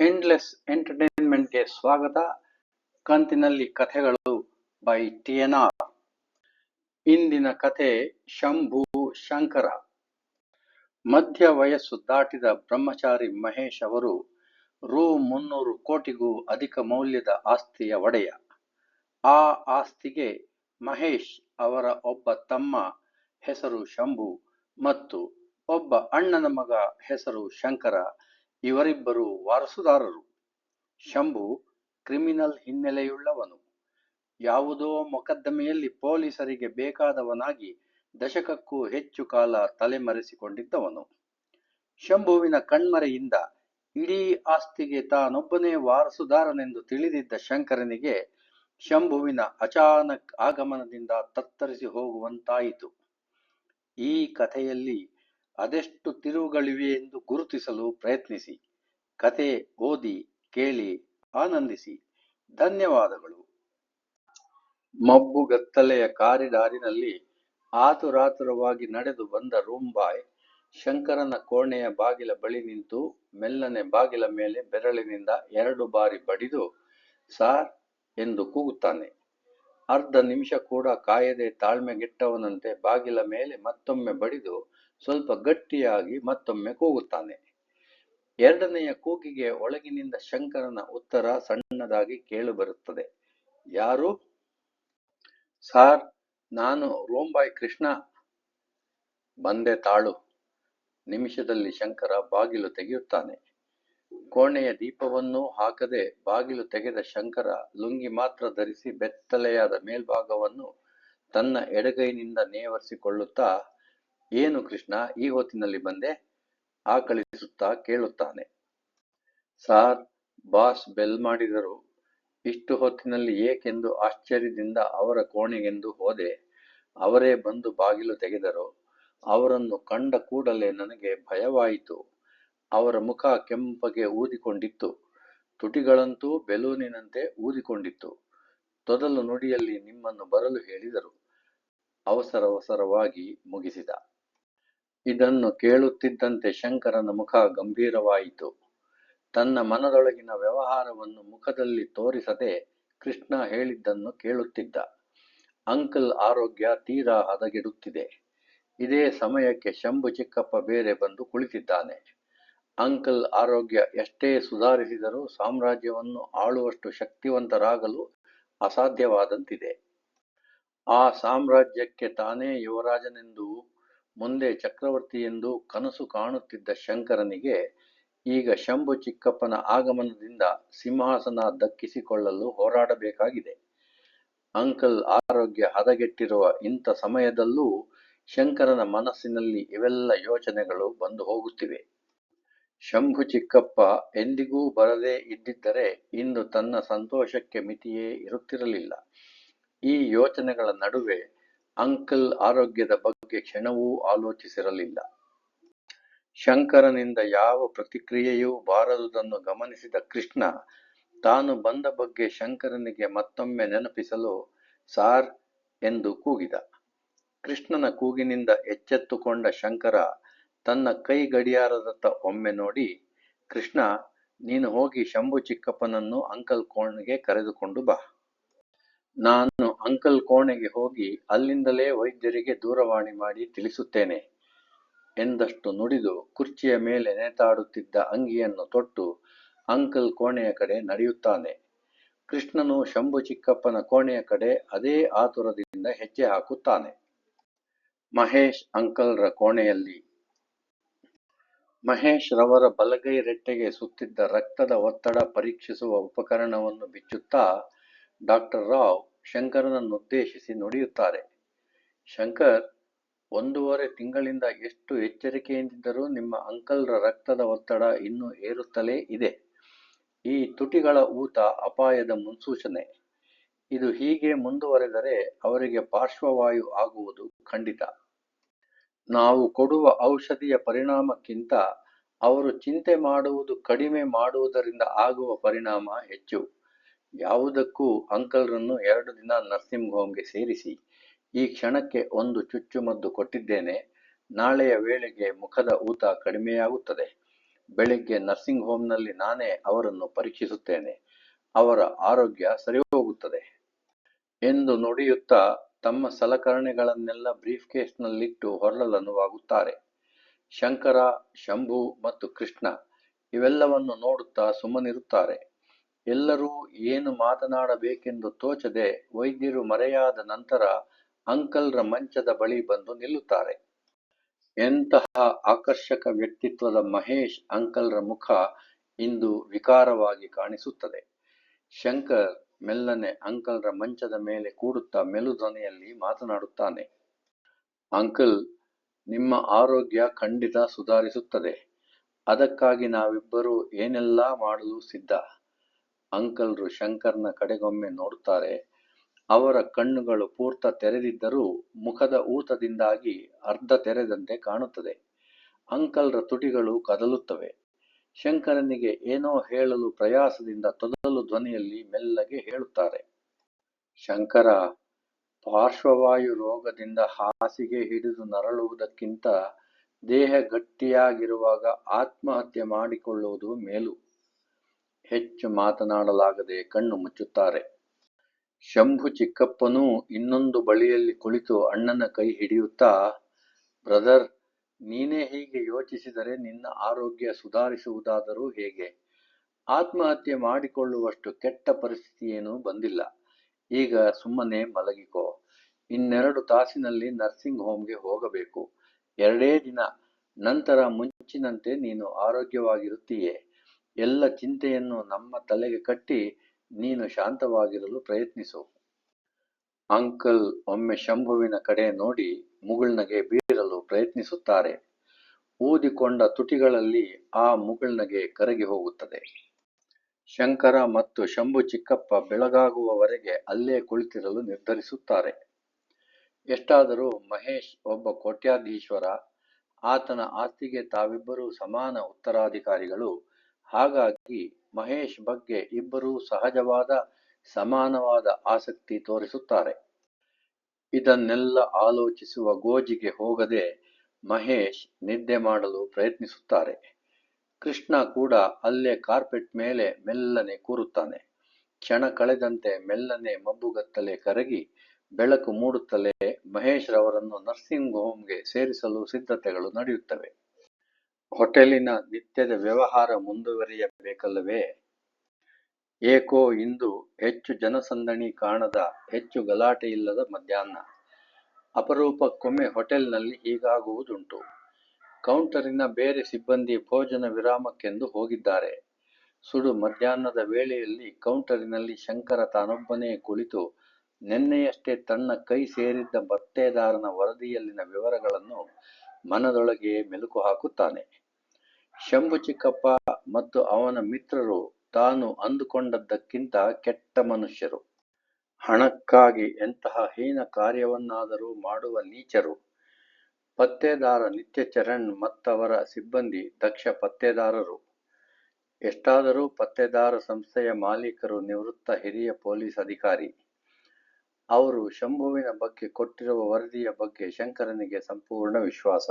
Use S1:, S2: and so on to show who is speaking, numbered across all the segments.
S1: Endless ಎಂಟರ್ಟೈನ್ಮೆಂಟ್ಗೆ ಸ್ವಾಗತ. ಕಂತಿನಲ್ಲಿ ಕಥೆಗಳು ಬೈ ಟಿ ಎನ್ ಆರ್ ಇಂದಿನ ಕಥೆ ಶಂಭು ಶಂಕರ. ಮಧ್ಯ ವಯಸ್ಸು ದಾಟಿದ ಬ್ರಹ್ಮಚಾರಿ ಮಹೇಶ್ ಅವರು ರು ಮುನ್ನೂರು ಕೋಟಿಗೂ ಅಧಿಕ ಮೌಲ್ಯದ ಆಸ್ತಿಯ ಒಡೆಯ. ಆ ಆಸ್ತಿಗೆ ಮಹೇಶ್ ಅವರ ಒಬ್ಬ ತಮ್ಮ ಹೆಸರು ಶಂಭು ಮತ್ತು ಒಬ್ಬ ಅಣ್ಣನ ಮಗ ಹೆಸರು ಶಂಕರ ಇವರಿಬ್ಬರು ವಾರಸುದಾರರು. ಶಂಭು ಕ್ರಿಮಿನಲ್ ಹಿನ್ನೆಲೆಯುಳ್ಳವನು. ಯಾವುದೋ ಮೊಕದ್ದಮೆಯಲ್ಲಿ ಪೊಲೀಸರಿಗೆ ಬೇಕಾದವನಾಗಿ ದಶಕಕ್ಕೂ ಹೆಚ್ಚು ಕಾಲ ತಲೆಮರೆಸಿಕೊಂಡಿದ್ದವನು. ಶಂಭುವಿನ ಕಣ್ಮರೆಯಿಂದ ಇಡೀ ಆಸ್ತಿಗೆ ತಾನೊಬ್ಬನೇ ವಾರಸುದಾರನೆಂದು ತಿಳಿದಿದ್ದ ಶಂಕರನಿಗೆ ಶಂಭುವಿನ ಅಚಾನಕ್ ಆಗಮನದಿಂದ ತತ್ತರಿಸಿ ಹೋಗುವಂತಾಯಿತು. ಈ ಕಥೆಯಲ್ಲಿ ಅದೆಷ್ಟು ತಿರುವುಗಳಿವೆ ಎಂದು ಗುರುತಿಸಲು ಪ್ರಯತ್ನಿಸಿ. ಕತೆ ಓದಿ, ಕೇಳಿ, ಆನಂದಿಸಿ. ಧನ್ಯವಾದಗಳು. ಮಬ್ಬುಗತ್ತಲೆಯ ಕಾರಿಡಾರಿನಲ್ಲಿ ಆತುರಾತುರವಾಗಿ ನಡೆದು ಬಂದ ರೂಂಬಾಯ್, ಶಂಕರನ ಕೋಣೆಯ ಬಾಗಿಲ ಬಳಿ ನಿಂತು ಮೆಲ್ಲನೆ ಬಾಗಿಲ ಮೇಲೆ ಬೆರಳಿನಿಂದ ಎರಡು ಬಾರಿ ಬಡಿದು, ಸಾರ್ ಎಂದು ಕೂಗುತ್ತಾನೆ. ಅರ್ಧ ನಿಮಿಷ ಕೂಡ ಕಾಯದೆ ತಾಳ್ಮೆಗೆಟ್ಟವನಂತೆ ಬಾಗಿಲ ಮೇಲೆ ಮತ್ತೊಮ್ಮೆ ಬಡಿದು ಸ್ವಲ್ಪ ಗಟ್ಟಿಯಾಗಿ ಮತ್ತೊಮ್ಮೆ ಕೂಗುತ್ತಾನೆ. ಎರಡನೆಯ ಕೂಗಿಗೆ ಒಳಗಿನಿಂದ ಶಂಕರನ ಉತ್ತರ ಸಣ್ಣದಾಗಿ ಕೇಳಿಬರುತ್ತದೆ. ಯಾರು? ಸಾರ್, ನಾನು ರೋಂಬಾಯ್ ಕೃಷ್ಣ. ಬಂದೆ ತಾಳು. ನಿಮಿಷದಲ್ಲಿ ಶಂಕರ ಬಾಗಿಲು ತೆಗೆಯುತ್ತಾನೆ. ಕೋಣೆಯ ದೀಪವನ್ನೂ ಹಾಕದೆ ಬಾಗಿಲು ತೆಗೆದ ಶಂಕರ ಲುಂಗಿ ಮಾತ್ರ ಧರಿಸಿ ಬೆತ್ತಲೆಯಾದ ಮೇಲ್ಭಾಗವನ್ನು ತನ್ನ ಎಡಗೈನಿಂದ ನೇವರಿಸಿಕೊಳ್ಳುತ್ತಾ, ಏನು ಕೃಷ್ಣ, ಈ ಹೊತ್ತಿನಲ್ಲಿ ಬಂದೆ? ಆಕಳಿಸುತ್ತಾ ಕೇಳುತ್ತಾನೆ. ಸಾರ್, ಬಾಸ್ ಬೆಲ್ ಮಾಡಿದರು. ಇಷ್ಟು ಹೊತ್ತಿನಲ್ಲಿ ಏಕೆಂದು ಆಶ್ಚರ್ಯದಿಂದ ಅವರ ಕೋಣೆಗೆಂದು ಹೋದೆ. ಅವರೇ ಬಂದು ಬಾಗಿಲು ತೆಗೆದರು. ಅವರನ್ನು ಕಂಡ ಕೂಡಲೇ ನನಗೆ ಭಯವಾಯಿತು. ಅವರ ಮುಖ ಕೆಂಪಗೆ ಊದಿಕೊಂಡಿತ್ತು. ತುಟಿಗಳಂತೂ ಬೆಲೂನಿನಂತೆ ಊದಿಕೊಂಡಿತ್ತು. ತೊದಲು ನುಡಿಯಲ್ಲಿ ನಿಮ್ಮನ್ನು ಬರಲು ಹೇಳಿದರು. ಅವಸರವಸರವಾಗಿ ಮುಗಿಸಿದ. ಇದನ್ನು ಕೇಳುತ್ತಿದ್ದಂತೆ ಶಂಕರನ ಮುಖ ಗಂಭೀರವಾಯಿತು. ತನ್ನ ಮನದೊಳಗಿನ ವ್ಯವಹಾರವನ್ನು ಮುಖದಲ್ಲಿ ತೋರಿಸದೆ ಕೃಷ್ಣ ಹೇಳಿದ್ದನ್ನು ಕೇಳುತ್ತಿದ್ದ. ಅಂಕಲ್ ಆರೋಗ್ಯ ತೀರಾ ಹದಗೆಡುತ್ತಿದೆ. ಇದೇ ಸಮಯಕ್ಕೆ ಶಂಭು ಚಿಕ್ಕಪ್ಪ ಬೇರೆ ಬಂದು ಕುಳಿತಿದ್ದಾನೆ. ಅಂಕಲ್ ಆರೋಗ್ಯ ಎಷ್ಟೇ ಸುಧಾರಿಸಿದರೂ ಸಾಮ್ರಾಜ್ಯವನ್ನು ಆಳುವಷ್ಟು ಶಕ್ತಿವಂತರಾಗಲು ಅಸಾಧ್ಯವಾದಂತಿದೆ. ಆ ಸಾಮ್ರಾಜ್ಯಕ್ಕೆ ತಾನೇ ಯುವರಾಜನೆಂದು, ಮುಂದೆ ಚಕ್ರವರ್ತಿ ಎಂದು ಕನಸು ಕಾಣುತ್ತಿದ್ದ ಶಂಕರನಿಗೆ, ಈಗ ಶಂಭು ಚಿಕ್ಕಪ್ಪನ ಆಗಮನದಿಂದ ಸಿಂಹಾಸನ ದಕ್ಕಿಸಿಕೊಳ್ಳಲು ಹೋರಾಡಬೇಕಾಗಿದೆ. ಅಂಕಲ್ ಆರೋಗ್ಯ ಹದಗೆಟ್ಟಿರುವ ಇಂಥ ಸಮಯದಲ್ಲೂ ಶಂಕರನ ಮನಸ್ಸಿನಲ್ಲಿ ಇವೆಲ್ಲ ಯೋಚನೆಗಳು ಬಂದು ಹೋಗುತ್ತಿವೆ. ಶಂಭು ಚಿಕ್ಕಪ್ಪ ಎಂದಿಗೂ ಬರದೇ ಇದ್ದಿದ್ದರೆ ಇಂದು ತನ್ನ ಸಂತೋಷಕ್ಕೆ ಮಿತಿಯೇ ಇರುತ್ತಿರಲಿಲ್ಲ. ಈ ಯೋಚನೆಗಳ ನಡುವೆ ಅಂಕಲ್ ಆರೋಗ್ಯದ ಬಗ್ಗೆ ಕ್ಷಣವೂ ಆಲೋಚಿಸಿರಲಿಲ್ಲ. ಶಂಕರನಿಂದ ಯಾವ ಪ್ರತಿಕ್ರಿಯೆಯೂ ಬಾರದುದನ್ನು ಗಮನಿಸಿದ ಕೃಷ್ಣ, ತಾನು ಬಂದ ಬಗ್ಗೆ ಶಂಕರನಿಗೆ ಮತ್ತೊಮ್ಮೆ ನೆನಪಿಸಲು, ಸಾರ್ ಎಂದು ಕೂಗಿದ. ಕೃಷ್ಣನ ಕೂಗಿನಿಂದ ಎಚ್ಚೆತ್ತುಕೊಂಡ ಶಂಕರ ತನ್ನ ಕೈ ಗಡಿಯಾರದತ್ತ ಒಮ್ಮೆ ನೋಡಿ, ಕೃಷ್ಣ, ನೀನು ಹೋಗಿ ಶಂಭು ಚಿಕ್ಕಪ್ಪನನ್ನು ಅಂಕಲ್ ಕೋಣೆಗೆ ಕರೆದುಕೊಂಡು ಬಾ. ನಾನು ಅಂಕಲ್ ಕೋಣೆಗೆ ಹೋಗಿ ಅಲ್ಲಿಂದಲೇ ವೈದ್ಯರಿಗೆ ದೂರವಾಣಿ ಮಾಡಿ ತಿಳಿಸುತ್ತೇನೆ ಎಂದಷ್ಟು ನುಡಿದು ಕುರ್ಚಿಯ ಮೇಲೆ ನೇತಾಡುತ್ತಿದ್ದ ಅಂಗಿಯನ್ನು ತೊಟ್ಟು ಅಂಕಲ್ ಕೋಣೆಯ ಕಡೆ ನಡೆಯುತ್ತಾನೆ. ಕೃಷ್ಣನು ಶಂಭು ಚಿಕ್ಕಪ್ಪನ ಕೋಣೆಯ ಕಡೆ ಅದೇ ಆತುರದಿಂದ ಹೆಜ್ಜೆ ಹಾಕುತ್ತಾನೆ. ಮಹೇಶ್ ಅಂಕಲ್ರ ಕೋಣೆಯಲ್ಲಿ ಮಹೇಶ್ ರವರ ಬಲಗೈ ರೆಟ್ಟೆಗೆ ಸುತ್ತಿದ್ದ ರಕ್ತದ ಒತ್ತಡ ಪರೀಕ್ಷಿಸುವ ಉಪಕರಣವನ್ನು ಬಿಚ್ಚುತ್ತಾ ಡಾಕ್ಟರ್ ರಾವ್ ಶಂಕರನನ್ನುದ್ದೇಶಿಸಿ ನುಡಿಯುತ್ತಾರೆ. ಶಂಕರ್, ಒಂದೂವರೆ ತಿಂಗಳಿಂದ ಎಷ್ಟು ಎಚ್ಚರಿಕೆಯಿಂದಿದ್ದರೂ ನಿಮ್ಮ ಅಂಕಲ್ರ ರಕ್ತದ ಒತ್ತಡ ಇನ್ನೂ ಏರುತ್ತಲೇ ಇದೆ. ಈ ತುಟಿಗಳ ಊತ ಅಪಾಯದ ಮುನ್ಸೂಚನೆ. ಇದು ಹೀಗೆ ಮುಂದುವರೆದರೆ ಅವರಿಗೆ ಪಾರ್ಶ್ವವಾಯು ಆಗುವುದು ಖಂಡಿತ. ನಾವು ಕೊಡುವ ಔಷಧಿಯ ಪರಿಣಾಮಕ್ಕಿಂತ ಅವರು ಚಿಂತೆ ಮಾಡುವುದು ಕಡಿಮೆ ಮಾಡುವುದರಿಂದ ಆಗುವ ಪರಿಣಾಮ ಹೆಚ್ಚು. ಯಾವುದಕ್ಕೂ ಅಂಕಲ್ರನ್ನು ಎರಡು ದಿನ ನರ್ಸಿಂಗ್ ಹೋಮ್ಗೆ ಸೇರಿಸಿ, ಈ ಕ್ಷಣಕ್ಕೆ ಒಂದು ಚುಚ್ಚುಮದ್ದು ಕೊಟ್ಟಿದ್ದೇನೆ. ನಾಳೆಯ ವೇಳೆಗೆ ಮುಖದ ಊತ ಕಡಿಮೆಯಾಗುತ್ತದೆ. ಬೆಳಿಗ್ಗೆ ನರ್ಸಿಂಗ್ ಹೋಮ್ನಲ್ಲಿ ನಾನೇ ಅವರನ್ನು ಪರೀಕ್ಷಿಸುತ್ತೇನೆ. ಅವರ ಆರೋಗ್ಯ ಸರಿ ಹೋಗುತ್ತದೆ ಎಂದು ನುಡಿಯುತ್ತಾ ತಮ್ಮ ಸಲಕರಣೆಗಳನ್ನೆಲ್ಲ ಬ್ರೀಫ್ ಕೇಸ್ನಲ್ಲಿಟ್ಟು ಹೊರಳಲನುವಾಗುತ್ತಾರೆ. ಶಂಕರ, ಶಂಭು ಮತ್ತು ಕೃಷ್ಣ ಇವೆಲ್ಲವನ್ನು ನೋಡುತ್ತಾ ಸುಮ್ಮನಿರುತ್ತಾರೆ. ಎಲ್ಲರೂ ಏನು ಮಾತನಾಡಬೇಕೆಂದು ತೋಚದೆ ವೈದ್ಯರು ಮರೆಯಾದ ನಂತರ ಅಂಕಲ್ರ ಮಂಚದ ಬಳಿ ಬಂದು ನಿಲ್ಲುತ್ತಾರೆ. ಎಂತಹ ಆಕರ್ಷಕ ವ್ಯಕ್ತಿತ್ವದ ಮಹೇಶ್ ಅಂಕಲ್ರ ಮುಖ ಇಂದು ವಿಕಾರವಾಗಿ ಕಾಣಿಸುತ್ತದೆ. ಶಂಕರ್ ಮೆಲ್ಲನೆ ಅಂಕಲ್ರ ಮಂಚದ ಮೇಲೆ ಕೂಡುತ್ತಾ ಮೆಲುಧ್ವನಿಯಲ್ಲಿ ಮಾತನಾಡುತ್ತಾನೆ. ಅಂಕಲ್, ನಿಮ್ಮ ಆರೋಗ್ಯ ಖಂಡಿತ ಸುಧಾರಿಸುತ್ತದೆ. ಅದಕ್ಕಾಗಿ ನಾವಿಬ್ಬರೂ ಏನೆಲ್ಲ ಮಾಡಲು ಸಿದ್ಧ? ಅಂಕಲ್ರು ಶಂಕರ್ನ ಕಡೆಗೊಮ್ಮೆ ನೋಡುತ್ತಾರೆ. ಅವರ ಕಣ್ಣುಗಳು ಪೂರ್ತ ತೆರೆದಿದ್ದರೂ ಮುಖದ ಊತದಿಂದಾಗಿ ಅರ್ಧ ತೆರೆದಂತೆ ಕಾಣುತ್ತದೆ. ಅಂಕಲ್ರ ತುಟಿಗಳು ಕದಲುತ್ತವೆ. ಶಂಕರನಿಗೆ ಏನೋ ಹೇಳಲು ಪ್ರಯಾಸದಿಂದ ತೊದಲು ಧ್ವನಿಯಲ್ಲಿ ಮೆಲ್ಲಗೆ ಹೇಳುತ್ತಾರೆ. ಶಂಕರ ಪಾರ್ಶ್ವವಾಯು ರೋಗದಿಂದ ಹಾಸಿಗೆ ಹಿಡಿದು ನರಳುವುದಕ್ಕಿಂತ ದೇಹ ಗಟ್ಟಿಯಾಗಿರುವಾಗ ಆತ್ಮಹತ್ಯೆ ಮಾಡಿಕೊಳ್ಳುವುದು ಮೇಲು. ಹೆಚ್ಚು ಮಾತನಾಡಲಾಗದೆ ಕಣ್ಣು ಮುಚ್ಚುತ್ತಾರೆ. ಶಂಭು ಚಿಕ್ಕಪ್ಪನೂ ಇನ್ನೊಂದು ಬಳಿಯಲ್ಲಿ ಕುಳಿತು ಅಣ್ಣನ ಕೈ ಹಿಡಿಯುತ್ತಾ, ಬ್ರದರ್ ನೀನೇ ಹೀಗೆ ಯೋಚಿಸಿದರೆ ನಿನ್ನ ಆರೋಗ್ಯ ಸುಧಾರಿಸುವುದಾದರೂ ಹೇಗೆ? ಆತ್ಮಹತ್ಯೆ ಮಾಡಿಕೊಳ್ಳುವಷ್ಟು ಕೆಟ್ಟ ಪರಿಸ್ಥಿತಿ ಏನೂ ಬಂದಿಲ್ಲ. ಈಗ ಸುಮ್ಮನೆ ಮಲಗಿಕೋ. ಇನ್ನೆರಡು ತಾಸಿನಲ್ಲಿ ನರ್ಸಿಂಗ್ ಹೋಮ್ಗೆ ಹೋಗಬೇಕು. ಎರಡೇ ದಿನ. ನಂತರ ಮುಂಚಿನಂತೆ ನೀನು ಆರೋಗ್ಯವಾಗಿರುತ್ತೀಯೇ. ಎಲ್ಲ ಚಿಂತೆಯನ್ನು ನಮ್ಮ ತಲೆಗೆ ಕಟ್ಟಿ ನೀನು ಶಾಂತವಾಗಿರಲು ಪ್ರಯತ್ನಿಸು. ಅಂಕಲ್ ಒಮ್ಮೆ ಶಂಭುವಿನ ಕಡೆ ನೋಡಿ ಮುಗುಳ್ನಗೆ ಬೀರಲು ಪ್ರಯತ್ನಿಸುತ್ತಾರೆ. ಊದಿಕೊಂಡ ತುಟಿಗಳಲ್ಲಿ ಆ ಮುಗುಳ್ನಗೆ ಕರಗಿ ಹೋಗುತ್ತದೆ. ಶಂಕರ ಮತ್ತು ಶಂಭು ಚಿಕ್ಕಪ್ಪ ಬೆಳಗಾಗುವವರೆಗೆ ಅಲ್ಲೇ ಕುಳಿತಿರಲು ನಿರ್ಧರಿಸುತ್ತಾರೆ. ಎಷ್ಟಾದರೂ ಮಹೇಶ್ ಒಬ್ಬ ಕೋಟ್ಯಾಧೀಶ್ವರ, ಆತನ ಆಸ್ತಿಗೆ ತಾವಿಬ್ಬರೂ ಸಮಾನ ಉತ್ತರಾಧಿಕಾರಿಗಳು. ಹಾಗಾಗಿ ಮಹೇಶ್ ಬಗ್ಗೆ ಇಬ್ಬರೂ ಸಹಜವಾದ ಸಮಾನವಾದ ಆಸಕ್ತಿ ತೋರಿಸುತ್ತಾರೆ. ಇದನ್ನೆಲ್ಲ ಆಲೋಚಿಸುವ ಗೋಜಿಗೆ ಹೋಗದೆ ಮಹೇಶ್ ನಿದ್ದೆ ಮಾಡಲು ಪ್ರಯತ್ನಿಸುತ್ತಾರೆ. ಕೃಷ್ಣ ಕೂಡ ಅಲ್ಲೇ ಕಾರ್ಪೆಟ್ ಮೇಲೆ ಮೆಲ್ಲನೆ ಕೂರುತ್ತಾನೆ. ಕ್ಷಣ ಕಳೆದಂತೆ ಮೆಲ್ಲನೆ ಮಬ್ಬುಗತ್ತಲೆ ಕರಗಿ ಬೆಳಕು ಮೂಡುತ್ತಲೇ ಮಹೇಶ್ ರವರನ್ನು ನರ್ಸಿಂಗ್ ಹೋಮ್ಗೆ ಸೇರಿಸಲು ಸಿದ್ಧತೆಗಳು ನಡೆಯುತ್ತವೆ. ಹೋಟೆಲಿನ ನಿತ್ಯದ ವ್ಯವಹಾರ ಮುಂದುವರಿಯಬೇಕಲ್ಲವೇ? ಏಕೋ ಇಂದು ಹೆಚ್ಚು ಜನಸಂದಣಿ ಕಾಣದ ಹೆಚ್ಚು ಗಲಾಟೆ ಇಲ್ಲದ ಮಧ್ಯಾಹ್ನ. ಅಪರೂಪಕ್ಕೊಮ್ಮೆ ಹೋಟೆಲ್ನಲ್ಲಿ ಹೀಗಾಗುವುದುಂಟು. ಕೌಂಟರಿನ ಬೇರೆ ಸಿಬ್ಬಂದಿ ಭೋಜನ ವಿರಾಮಕ್ಕೆಂದು ಹೋಗಿದ್ದಾರೆ. ಸುಡು ಮಧ್ಯಾಹ್ನದ ವೇಳೆಯಲ್ಲಿ ಕೌಂಟರಿನಲ್ಲಿ ಶಂಕರ ತಾನೊಬ್ಬನೇ ಕುಳಿತು ನಿನ್ನೆಯಷ್ಟೇ ತನ್ನ ಕೈ ಸೇರಿದ್ದ ಬತ್ತೆದಾರನ ವರದಿಯಲ್ಲಿನ ವಿವರಗಳನ್ನು ಮನದೊಳಗೆ ಮೆಲುಕು ಹಾಕುತ್ತಾನೆ. ಶಂಭು ಚಿಕ್ಕಪ್ಪ ಮತ್ತು ಅವನ ಮಿತ್ರರು ತಾನು ಅಂದುಕೊಂಡದ್ದಕ್ಕಿಂತ ಕೆಟ್ಟ ಮನುಷ್ಯರು. ಹಣಕ್ಕಾಗಿ ಎಂತಹ ಹೀನ ಕಾರ್ಯವನ್ನಾದರೂ ಮಾಡುವ ನೀಚರು. ಪತ್ತೇದಾರ ನಿತ್ಯಚರಣ್ ಮತ್ತವರ ಸಿಬ್ಬಂದಿ ದಕ್ಷ ಪತ್ತೆದಾರರು. ಎಷ್ಟಾದರೂ ಪತ್ತೇದಾರ ಸಂಸ್ಥೆಯ ಮಾಲೀಕರು ನಿವೃತ್ತ ಹಿರಿಯ ಪೊಲೀಸ್ ಅಧಿಕಾರಿ. ಅವರು ಶಂಭುವಿನ ಬಗ್ಗೆ ಕೊಟ್ಟಿರುವ ವರದಿಯ ಬಗ್ಗೆ ಶಂಕರನಿಗೆ ಸಂಪೂರ್ಣ ವಿಶ್ವಾಸ.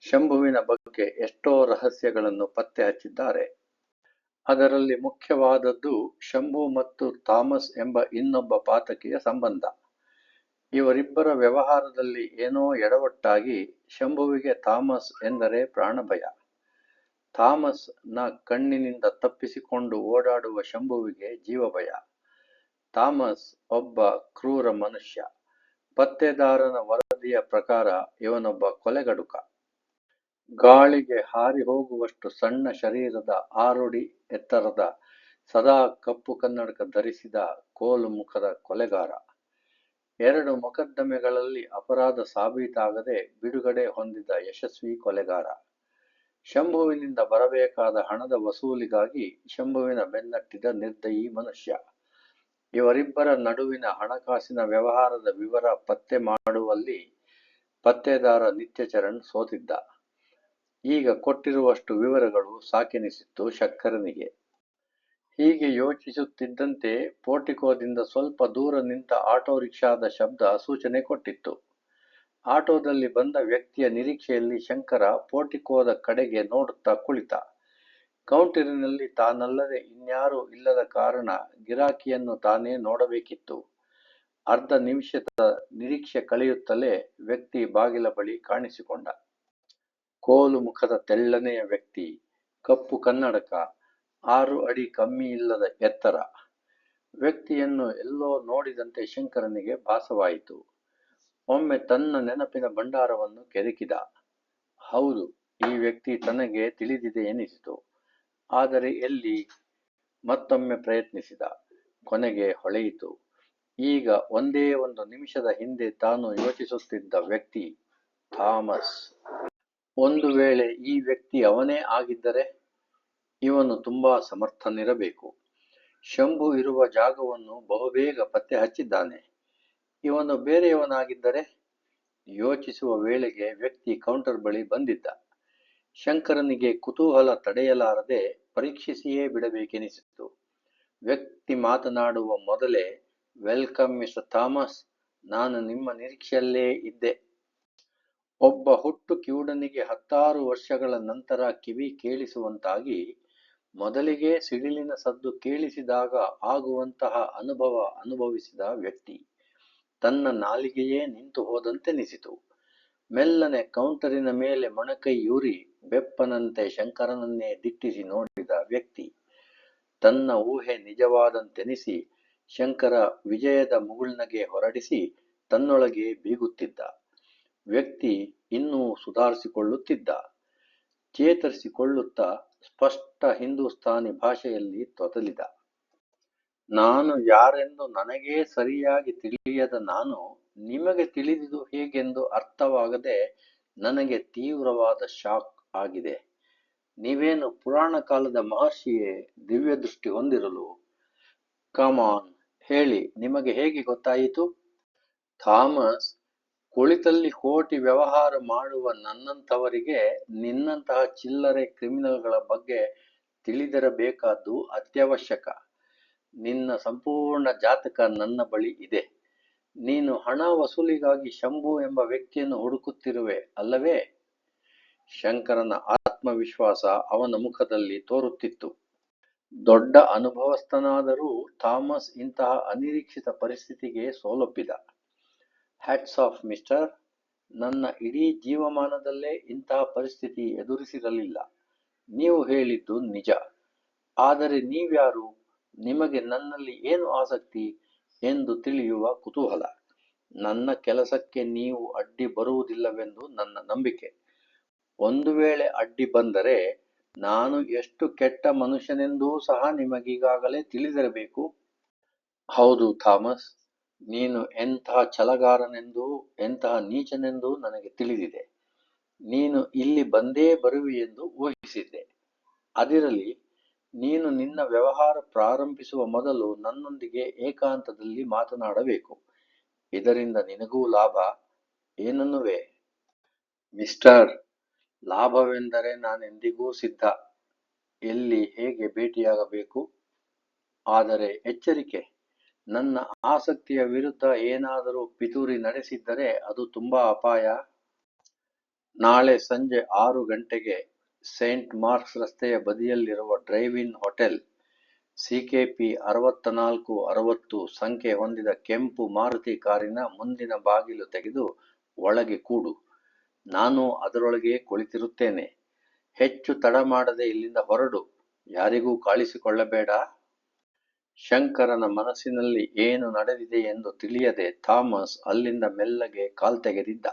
S1: ಶಂಭುವಿನ ಬಗ್ಗೆ ಎಷ್ಟೋ ರಹಸ್ಯಗಳನ್ನು ಪತ್ತೆ ಹಚ್ಚಿದ್ದಾರೆ. ಅದರಲ್ಲಿ ಮುಖ್ಯವಾದದ್ದು ಶಂಭು ಮತ್ತು ಥಾಮಸ್ ಎಂಬ ಇನ್ನೊಬ್ಬ ಪಾತಕಿಯ ಸಂಬಂಧ. ಇವರಿಬ್ಬರ ವ್ಯವಹಾರದಲ್ಲಿ ಏನೋ ಎಡವಟ್ಟಾಗಿ ಶಂಭುವಿಗೆ ಥಾಮಸ್ ಎಂದರೆ ಪ್ರಾಣಭಯ. ಥಾಮಸ್ನ ಕಣ್ಣಿನಿಂದ ತಪ್ಪಿಸಿಕೊಂಡು ಓಡಾಡುವ ಶಂಭುವಿಗೆ ಜೀವಭಯ. ಥಾಮಸ್ ಒಬ್ಬ ಕ್ರೂರ ಮನುಷ್ಯ. ಪತ್ತೆದಾರನ ವರದಿಯ ಪ್ರಕಾರ ಇವನೊಬ್ಬ ಕೊಲೆಗಡುಕ. ಗಾಳಿಗೆ ಹಾರಿ ಹೋಗುವಷ್ಟು ಸಣ್ಣ ಶರೀರದ ಆರುಡಿ ಎತ್ತರದ, ಸದಾ ಕಪ್ಪು ಕನ್ನಡಕ ಧರಿಸಿದ ಕೋಲು ಮುಖದ ಕೊಲೆಗಾರ. ಎರಡು ಮೊಕದ್ದಮೆಗಳಲ್ಲಿ ಅಪರಾಧ ಸಾಬೀತಾಗದೆ ಬಿಡುಗಡೆ ಹೊಂದಿದ ಯಶಸ್ವಿ ಕೊಲೆಗಾರ. ಶಂಭುವಿನಿಂದ ಬರಬೇಕಾದ ಹಣದ ವಸೂಲಿಗಾಗಿ ಶಂಭುವಿನ ಬೆನ್ನಟ್ಟಿದ ನಿರ್ದಯಿ ಮನುಷ್ಯ. ಇವರಿಬ್ಬರ ನಡುವಿನ ಹಣಕಾಸಿನ ವ್ಯವಹಾರದ ವಿವರ ಪತ್ತೆ ಮಾಡುವಲ್ಲಿ ಪತ್ತೆದಾರ ನಿತ್ಯಚರಣ್ ಸೋತಿದ್ದ. ಈಗ ಕೊಟ್ಟಿರುವಷ್ಟು ವಿವರಗಳು ಸಾಕೆನಿಸಿತ್ತು ಶಕ್ಕರನಿಗೆ ಹೀಗೆ ಯೋಚಿಸುತ್ತಿದ್ದಂತೆ ಪೋರ್ಟಿಕೋದಿಂದ ಸ್ವಲ್ಪ ದೂರ ನಿಂತ ಆಟೋ ರಿಕ್ಷಾದ ಶಬ್ದ ಸೂಚನೆ ಕೊಟ್ಟಿತ್ತು. ಆಟೋದಲ್ಲಿ ಬಂದ ವ್ಯಕ್ತಿಯ ನಿರೀಕ್ಷೆಯಲ್ಲಿ ಶಂಕರ ಪೋರ್ಟಿಕೋದ ಕಡೆಗೆ ನೋಡುತ್ತಾ ಕುಳಿತ. ಕೌಂಟರಿನಲ್ಲಿ ತಾನಲ್ಲದೆ ಇನ್ಯಾರೂ ಇಲ್ಲದ ಕಾರಣ ಗಿರಾಕಿಯನ್ನು ತಾನೇ ನೋಡಬೇಕಿತ್ತು. ಅರ್ಧ ನಿಮಿಷದ ನಿರೀಕ್ಷೆ ಕಳೆಯುತ್ತಲೇ ವ್ಯಕ್ತಿ ಬಾಗಿಲ ಬಳಿ ಕಾಣಿಸಿಕೊಂಡ. ಕೋಲು ಮುಖದ ತೆಳ್ಳನೆಯ ವ್ಯಕ್ತಿ. ಕಪ್ಪು ಕನ್ನಡಕ, ಆರು ಅಡಿ ಕಮ್ಮಿ ಇಲ್ಲದ ಎತ್ತರ. ವ್ಯಕ್ತಿಯನ್ನು ಎಲ್ಲೋ ನೋಡಿದಂತೆ ಶಂಕರನಿಗೆ ಭಾಸವಾಯಿತು. ಒಮ್ಮೆ ತನ್ನ ನೆನಪಿನ ಭಂಡಾರವನ್ನು ಕೆದಕಿದ. ಹೌದು, ಈ ವ್ಯಕ್ತಿ ತನಗೆ ತಿಳಿದಿದೆ ಎನಿಸಿತು. ಆದರೆ ಎಲ್ಲಿ? ಮತ್ತೊಮ್ಮೆ ಪ್ರಯತ್ನಿಸಿದ. ಕೊನೆಗೆ ಹೊಳೆಯಿತು. ಈಗ ಒಂದೇ ಒಂದು ನಿಮಿಷದ ಹಿಂದೆ ತಾನು ಯೋಚಿಸುತ್ತಿದ್ದ ವ್ಯಕ್ತಿ, ಥಾಮಸ್. ಒಂದು ವೇಳೆ ಈ ವ್ಯಕ್ತಿ ಅವನೇ ಆಗಿದ್ದರೆ ಇವನು ತುಂಬಾ ಸಮರ್ಥನಿರಬೇಕು. ಶಂಭು ಇರುವ ಜಾಗವನ್ನು ಬಹುಬೇಗ ಪತ್ತೆ ಹಚ್ಚಿದ್ದಾನೆ. ಇವನು ಬೇರೆಯವನಾಗಿದ್ದರೆ ಯೋಚಿಸುವ ವೇಳೆಗೆ ವ್ಯಕ್ತಿ ಕೌಂಟರ್ ಬಳಿ ಬಂದಿದ್ದ. ಶಂಕರನಿಗೆ ಕುತೂಹಲ ತಡೆಯಲಾರದೆ ಪರೀಕ್ಷಿಸಿಯೇ ಬಿಡಬೇಕೆನಿಸಿತು. ವ್ಯಕ್ತಿ ಮಾತನಾಡುವ ಮೊದಲೇ, ವೆಲ್ಕಮ್ ಮಿಸ್ಟರ್ ಥಾಮಸ್, ನಾನು ನಿಮ್ಮ ನಿರೀಕ್ಷೆಯಲ್ಲೇ ಇದ್ದೆ. ಒಬ್ಬ ಹುಟ್ಟು ಕಿವುಡನಿಗೆ ಹತ್ತಾರು ವರ್ಷಗಳ ನಂತರ ಕಿವಿ ಕೇಳಿಸುವಂತಾಗಿ, ಮೊದಲಿಗೆ ಸಿಡಿಲಿನ ಸದ್ದು ಕೇಳಿಸಿದಾಗ ಆಗುವಂತಹ ಅನುಭವ ಅನುಭವಿಸಿದ ವ್ಯಕ್ತಿ. ತನ್ನ ನಾಲಿಗೆಯೇ ನಿಂತು ಹೋದಂತೆನಿಸಿತು. ಮೆಲ್ಲನೆ ಕೌಂಟರಿನ ಮೇಲೆ ಮೊಣಕೈಯೂರಿ ಬೆಪ್ಪನಂತೆ ಶಂಕರನನ್ನೇ ದಿಟ್ಟಿಸಿ ನೋಡಿದ ವ್ಯಕ್ತಿ. ತನ್ನ ಊಹೆ ನಿಜವಾದಂತೆನಿಸಿ, ಶಂಕರ ವಿಜಯದ ಮುಗುಳ್ನಗೆ ಹೊರಡಿಸಿ ತನ್ನೊಳಗೆ ಬೀಗುತ್ತಿದ್ದ. ವ್ಯಕ್ತಿ ಇನ್ನೂ ಸುಧಾರಿಸಿಕೊಳ್ಳುತ್ತಿದ್ದ, ಚೇತರಿಸಿಕೊಳ್ಳುತ್ತಾ ಸ್ಪಷ್ಟ ಹಿಂದೂಸ್ತಾನಿ ಭಾಷೆಯಲ್ಲಿ ತೊದಲಿದ. ನಾನು ಯಾರೆಂದು ನನಗೇ ಸರಿಯಾಗಿ ತಿಳಿಯದ ನಾನು ನಿಮಗೆ ತಿಳಿದಿದು ಹೇಗೆಂದು ಅರ್ಥವಾಗದೆ ನನಗೆ ತೀವ್ರವಾದ ಶಾಕ್ ಆಗಿದೆ. ನೀವೇನು ಪುರಾಣ ಕಾಲದ ಮಹರ್ಷಿಯೇ ದಿವ್ಯ ದೃಷ್ಟಿ ಹೊಂದಿರಲು? ಕಮಾನ್ ಹೇಳಿ, ನಿಮಗೆ ಹೇಗೆ ಗೊತ್ತಾಯಿತು? ಥಾಮಸ್ ಕುಳಿತಲ್ಲಿ ಕೋಟಿ ವ್ಯವಹಾರ ಮಾಡುವ ನನ್ನಂಥವರಿಗೆ ನಿನ್ನಂತಹ ಚಿಲ್ಲರೆ ಕ್ರಿಮಿನಲ್ಗಳ ಬಗ್ಗೆ ತಿಳಿದಿರಬೇಕಾದ್ದು ಅತ್ಯವಶ್ಯಕ. ನಿನ್ನ ಸಂಪೂರ್ಣ ಜಾತಕ ನನ್ನ ಬಳಿ ಇದೆ. ನೀನು ಹಣ ವಸೂಲಿಗಾಗಿ ಶಂಭು ಎಂಬ ವ್ಯಕ್ತಿಯನ್ನು ಹುಡುಕುತ್ತಿರುವೆ ಅಲ್ಲವೇ? ಶಂಕರನ ಆತ್ಮವಿಶ್ವಾಸ ಅವನ ಮುಖದಲ್ಲಿ ತೋರುತ್ತಿತ್ತು. ದೊಡ್ಡ ಅನುಭವಸ್ಥನಾದರೂ ಥಾಮಸ್ ಇಂತಹ ಅನಿರೀಕ್ಷಿತ ಪರಿಸ್ಥಿತಿಗೆ ಸೋಲೊಪ್ಪಿದ. ಹ್ಯಾಟ್ಸ್ ಆಫ್ ಮಿಸ್ಟರ್ ನನ್ನ ಇಡೀ ಜೀವಮಾನದಲ್ಲೇ ಇಂತಹ ಪರಿಸ್ಥಿತಿ ಎದುರಿಸಿರಲಿಲ್ಲ. ನೀವು ಹೇಳಿದ್ದು ನಿಜ. ಆದರೆ ನೀವ್ಯಾರು? ನಿಮಗೆ ನನ್ನಲ್ಲಿ ಏನು ಆಸಕ್ತಿ ಎಂದು ತಿಳಿಯುವ ಕುತೂಹಲ. ನನ್ನ ಕೆಲಸಕ್ಕೆ ನೀವು ಅಡ್ಡಿ ಬರುವುದಿಲ್ಲವೆಂದು ನನ್ನ ನಂಬಿಕೆ. ಒಂದು ವೇಳೆ ಅಡ್ಡಿ ಬಂದರೆ ನಾನು ಎಷ್ಟು ಕೆಟ್ಟ ಮನುಷ್ಯನೆಂದೂ ಸಹ ನಿಮಗೀಗಾಗಲೇ ತಿಳಿದಿರಬೇಕು. ಹೌದು, ಥಾಮಸ್. ನೀನು ಎಂತಹ ಛಲಗಾರನೆಂದೂ, ಎಂತಹ ನೀಚನೆಂದೂ ನನಗೆ ತಿಳಿದಿದೆ. ನೀನು ಇಲ್ಲಿ ಬಂದೇ ಬರುವಿಯೆಂದು ಊಹಿಸಿದ್ದೆ. ಅದಿರಲಿ, ನೀನು ನಿನ್ನ ವ್ಯವಹಾರ ಪ್ರಾರಂಭಿಸುವ ಮೊದಲು ನನ್ನೊಂದಿಗೆ ಏಕಾಂತದಲ್ಲಿ ಮಾತನಾಡಬೇಕು. ಇದರಿಂದ ನಿನಗೂ ಲಾಭ. ಏನನ್ನುವೆ? ಮಿಸ್ಟರ್, ಲಾಭವೆಂದರೆ ನಾನೆಂದಿಗೂ ಸಿದ್ಧ. ಎಲ್ಲಿ ಹೇಗೆ ಭೇಟಿಯಾಗಬೇಕು? ಆದರೆ ಎಚ್ಚರಿಕೆ. ನನ್ನ ಆಸಕ್ತಿಯ ವಿರುದ್ಧ ಏನಾದರೂ ಪಿತೂರಿ ನಡೆಸಿದ್ದರೆ ಅದು ತುಂಬಾ ಅಪಾಯ. ನಾಳೆ ಸಂಜೆ ಆರು ಗಂಟೆಗೆ ಸೇಂಟ್ ಮಾರ್ಕ್ಸ್ ರಸ್ತೆಯ ಬದಿಯಲ್ಲಿರುವ ಡ್ರೈವ್ ಇನ್ ಹೋಟೆಲ್ ಪಿ ಅರವತ್ತ ನಾಲ್ಕು ಅರವತ್ತು ಸಂಖ್ಯೆ ಹೊಂದಿದ ಕೆಂಪು ಮಾರುತಿ ಕಾರಿನ ಮುಂದಿನ ಬಾಗಿಲು ತೆಗೆದು ಒಳಗೆ ಕೂಡು. ನಾನು ಅದರೊಳಗೆ ಕುಳಿತಿರುತ್ತೇನೆ. ಹೆಚ್ಚು ತಡ ಮಾಡದೆ ಇಲ್ಲಿಂದ ಹೊರಡು. ಯಾರಿಗೂ ಕಾಣಿಸಿಕೊಳ್ಳಬೇಡ. ಶಂಕರನ ಮನಸ್ಸಿನಲ್ಲಿ ಏನು ನಡೆದಿದೆ ಎಂದು ತಿಳಿಯದೆ ಥಾಮಸ್ ಅಲ್ಲಿಂದ ಮೆಲ್ಲಗೆ ಕಾಲ್ತೆಗೆದಿದ್ದ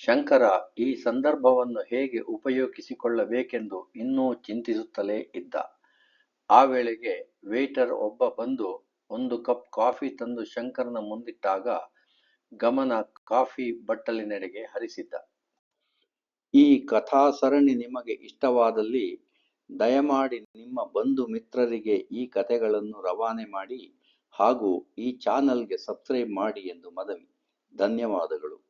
S1: ಶಂಕರ ಈ ಸಂದರ್ಭವನ್ನು ಹೇಗೆ ಉಪಯೋಗಿಸಿಕೊಳ್ಳಬೇಕೆಂದು ಇನ್ನೂ ಚಿಂತಿಸುತ್ತಲೇ ಇದ್ದ. ಆ ವೇಳೆಗೆ ವೇಟರ್ ಒಬ್ಬ ಬಂದು ಒಂದು ಕಪ್ ಕಾಫಿ ತಂದು ಶಂಕರನ ಮುಂದಿಟ್ಟಾಗ ಗಮನ ಕಾಫಿ ಬಟ್ಟಲಿನೆಡೆಗೆ ಹರಿಸಿದ್ದ. ಈ ಕಥಾ ಸರಣಿ ನಿಮಗೆ ಇಷ್ಟವಾದಲ್ಲಿ ದಯಮಾಡಿ ನಿಮ್ಮ ಬಂಧು ಮಿತ್ರರಿಗೆ ಈ ಕಥೆಗಳನ್ನು ರವಾನೆ ಮಾಡಿ ಹಾಗೂ ಈ ಚಾನಲ್ಗೆ ಸಬ್ಸ್ಕ್ರೈಬ್ ಮಾಡಿ ಎಂದು ಮನವಿ. ಧನ್ಯವಾದಗಳು.